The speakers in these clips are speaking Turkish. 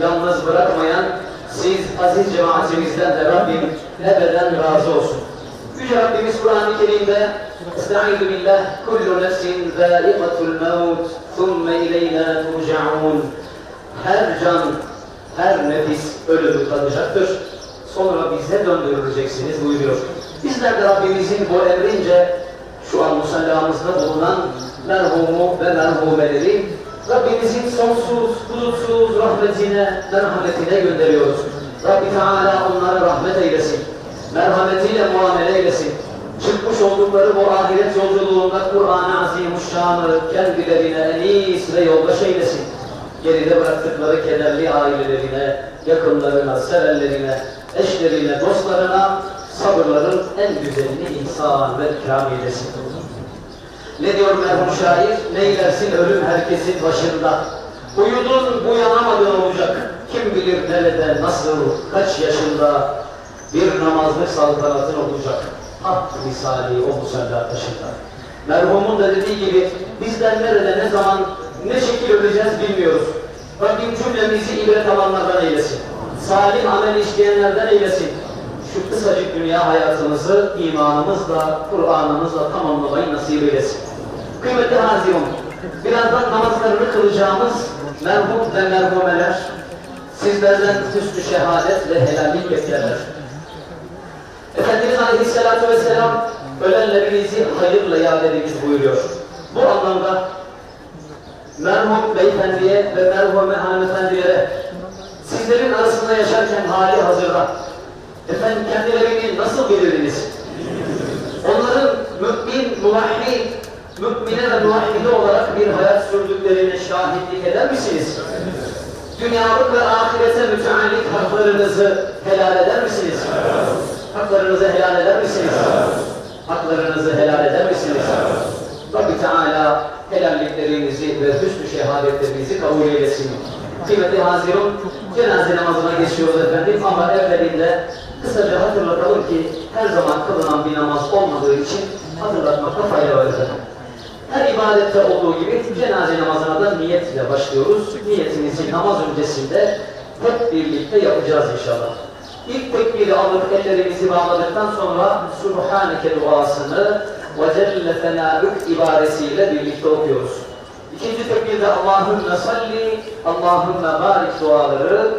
Yalnız bırakmayan siz aziz cemaatimizden de Rabbim ebeden razı olsun. Yüce Rabbimiz Kur'an-ı Kerim'de Estaizu billah kullu nefsin zâikatul mevt thumme ileyna turca'un Her can, her nefis ölümü tadacaktır. Sonra bize döndürüleceksiniz buyuruyor. Bizler de Rabbimizin bu emrince şu an musallamızda bulunan merhumu ve merhumeleri Rabbimizin sonsuz, bulutsuz rahmetine, merhametine gönderiyoruz. Rabbi Teala onlara rahmet eylesin. Merhametiyle muamele eylesin. Çıkmış oldukları bu ahiret yolculuğunda Kur'an-ı Azimuşşan'ı kendilerine enis ve yoldaş eylesin. Geride bıraktıkları kederli ailelerine, yakınlarına, sevenlerine, eşlerine, dostlarına sabırların en güzelini ihsan ve ikram eylesin. Ne diyor merhum şair? Neylersin ölüm herkesin başında. Uyudun uyanamadın olacak. Kim bilir nerede, nasıl, kaç yaşında bir namazlık saltanatın olacak. Hak misali o musalla taşında. Merhumun da dediği gibi bizler nerede, ne zaman, ne şekil öleceğiz bilmiyoruz. Rabbim cümlemizi ibret alanlardan eylesin. Salim amel işleyenlerden eylesin. Şu kısacık dünya hayatımızı imanımızla, Kur'an'ımızla tamamlamayı nasip eylesin. Kıymetli Hazirun, birazdan namazlarını kılacağımız merhum ve merhumeler sizlerden hüsnü şehadet ve helallik beklerler. Efendimiz Aleyhisselatü Vesselam ölenlerinizi hayırla yad ediniz buyuruyor. Bu anlamda merhum beyefendiye ve merhume hanımefendilere sizlerin arasında yaşarken hali hazırda efendim kendilerini nasıl bilirdiniz? Onların mümin, muvahhid, mümine ve muvahhide olarak bir hayat sürdüklerine şahitlik eder misiniz? Dünyalık ve ahirete müteallik haklarınızı helal eder misiniz? Haklarınızı helal eder misiniz? Haklarınızı helal eder misiniz? Rabbi Teala helalliklerinizi ve hüsnü şehadetlerinizi kabul eylesin. Kıymetli Hazirun, cenaze namazına geçiyoruz efendim ama evvelinde kısaca hatırlatalım ki her zaman kılınan bir namaz olmadığı için hatırlatmakta fayda var. Her ibadette olduğu gibi cenaze namazına da niyetle başlıyoruz. Niyetimizi namaz öncesinde hep birlikte yapacağız inşallah. İlk tekbiri alıp ellerimizi bağladıktan sonra Subhaneke duasını ve Celle Fenâük ibaresiyle birlikte okuyoruz. İkinci tekbirde Allahümme salli, Allahümme barik duaları,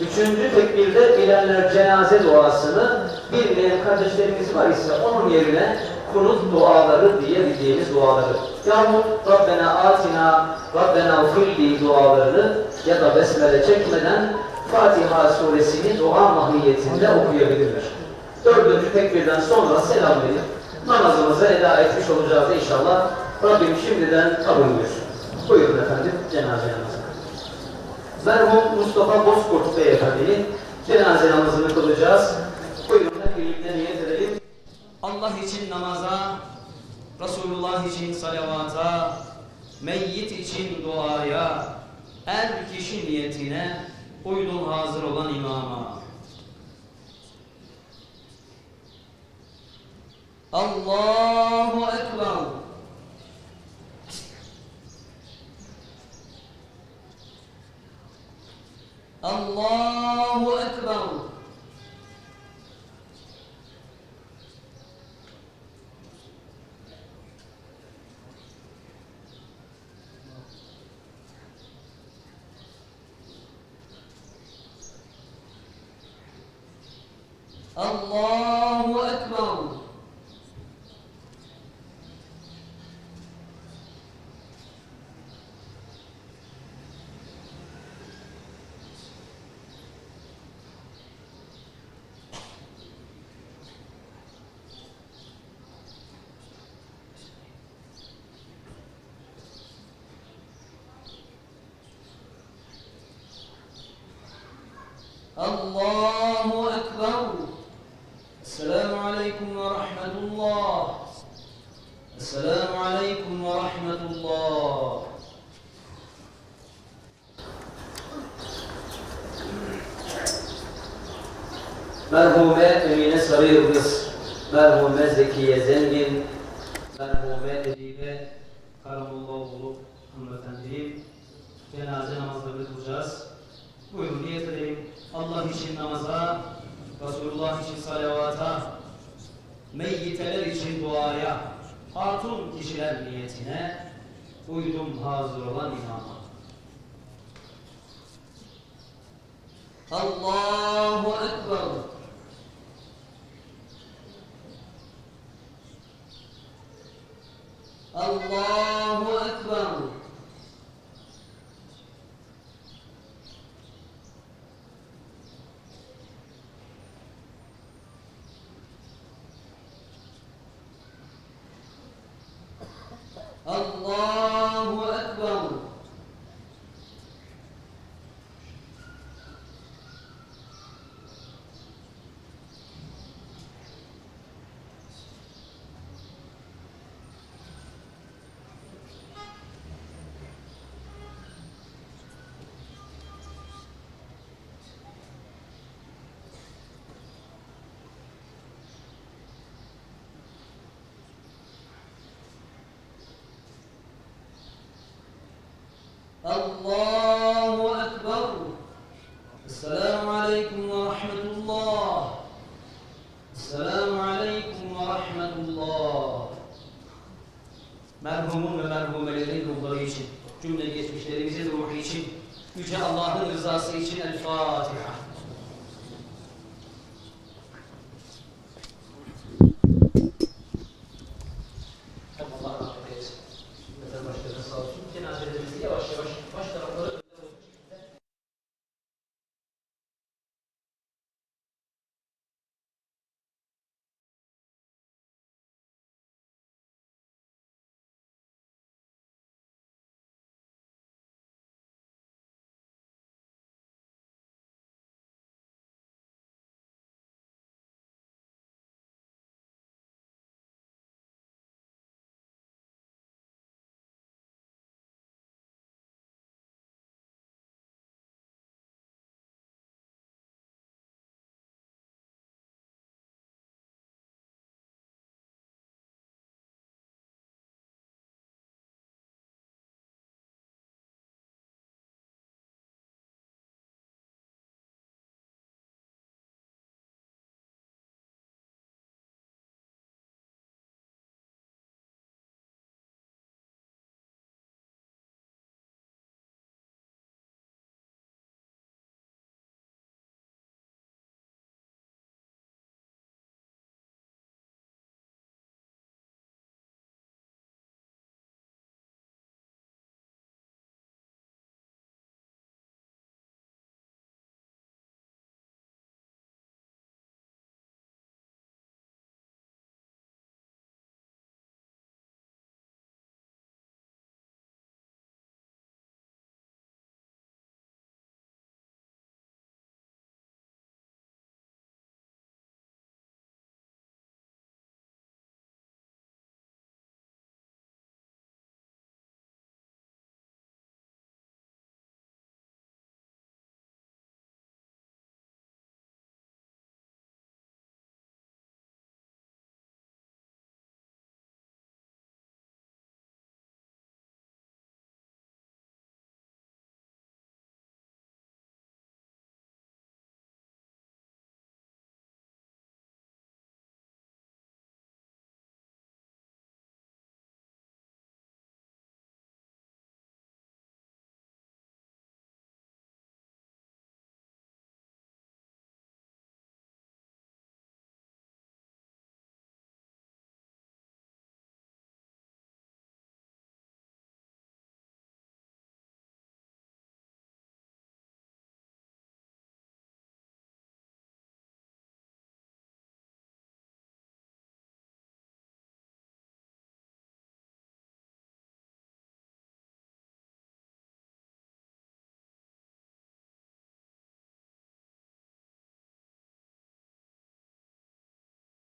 Üçüncü tekbirde bilenler cenaze duasını bilmeyen kardeşlerimiz var ise onun yerine kunut duaları diyebildiğimiz duaları. Yahut Rabbena atina, Rabbena ufilli dualarını ya da besmele çekmeden Fatiha suresini dua mahiyetinde okuyabilirler. Dördüncü tekbirden sonra selam verip namazımızı eda etmiş olacağız inşallah. Rabbim şimdiden kabul buyursun. Buyurun efendim cenaze namazı. Merhum Mustafa Bozkurt Beyefendi'nin cenaze namazını kılacağız. Buyurun hep birlikte niyet edelim. Allah için namaza, Resulullah için salavata, meyyit için duaya, er kişi niyetine uydum hazır olan imama. Allahu Ekber. Allahu الله أكبر. السلام عليكم ورحمة الله. السلام عليكم ورحمة الله. مرهومات من سرير مصر مرهومات زكية زنجن مرهومات جيبات كرم الله ظروف Allahu Ekber. Allahu Ekber. Allahu Ekber. Esselamu Aleyküm ve Rahmetullah. Esselamu Aleyküm ve Rahmetullah. Merhumun ve merhumelerin ruhları için, cümle geçmişlerimizin ruhu için, Yüce Allah'ın rızası için El Fatiha.